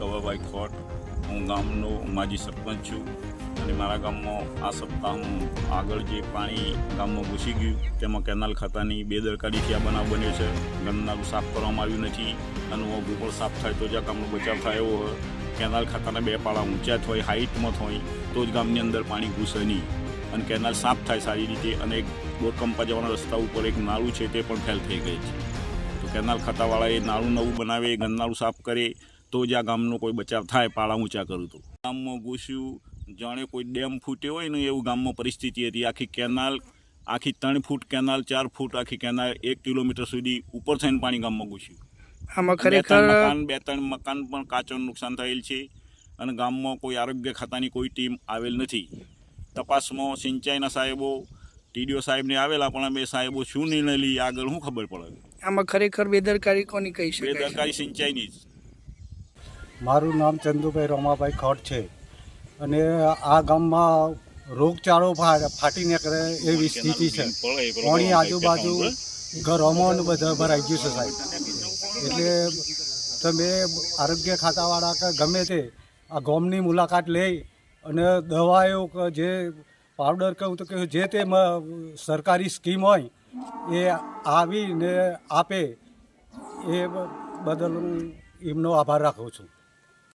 કવાભાઈ ખોટ. હું ગામનો માજી સરપંચ છું અને મારા ગામમાં આ સપ્તાહ આગળ જે પાણી ગામમાં ઘૂસી ગયું, તેમાં કેનાલ ખાતાની બેદરકારીથી આ બનાવ બન્યો છે. ગંદનારું સાફ કરવામાં આવ્યું નથી, અને પણ સાફ થાય તો જ આ ગામનો બચાવ થાય એવો કેનાલ ખાતાના બે પાળા ઊંચા હોય હાઇટમાં હોય તો જ ગામની અંદર પાણી ઘૂસે નહીં. અને કેનાલ સાફ થાય સારી રીતે અને એક બોરકંપા જવાના રસ્તા ઉપર એક નાળું છે તે પણ ફેલ થઈ ગઈ છે. તો કેનાલ ખાતાવાળાએ નાળું નવું બનાવે ગંદનાળું સાફ કરે તો જ આ ગામનો કોઈ બચાવ થાય પાળા ઊંચા કરું તો. ગામમાં ઘૂસ્યું જાણે કોઈ ડેમ ફૂટ્યો હોય ને એવું ગામમાં પરિસ્થિતિ હતી. આખી કેનાલ આખી ત્રણ ફૂટ કેનાલ ચાર ફૂટ આખી કેનાલ એક કિલોમીટર સુધી ઉપર થઈને પાણી ગામમાં ઘૂસ્યું. આમાં ખરેખર મકાન બે ત્રણ મકાન પણ કાચોનું નુકસાન થયેલ છે અને ગામમાં કોઈ આરોગ્ય ખાતાની કોઈ ટીમ આવેલ નથી. તપાસમાં સિંચાઈના સાહેબો ટીડીઓ સાહેબને આવેલા પણ બે સાહેબો શું નિર્ણય લઈ આગળ શું ખબર પડે? આમાં ખરેખર બેદરકારી કોની કહી શકાય? બેદરકારી સિંચાઈની જ. મારું નામ ચંદુભાઈ રોમાભાઈ ખોટ છે. અને આ ગામમાં રોગચાળો ફાટી નીકળે એવી સ્થિતિ છે. પાણી આજુબાજુ ઘરોમાં બધા ભરાઈ ગયું છે સાહેબ. એટલે તમે આરોગ્ય ખાતાવાળા કે ગમે તે આ ગામની મુલાકાત લઈ અને દવાઓ કે જે પાવડર કહું તો કે જે તે સરકારી સ્કીમ હોય એ આવીને આપે એ બદલ હું એમનો આભાર રાખું છું.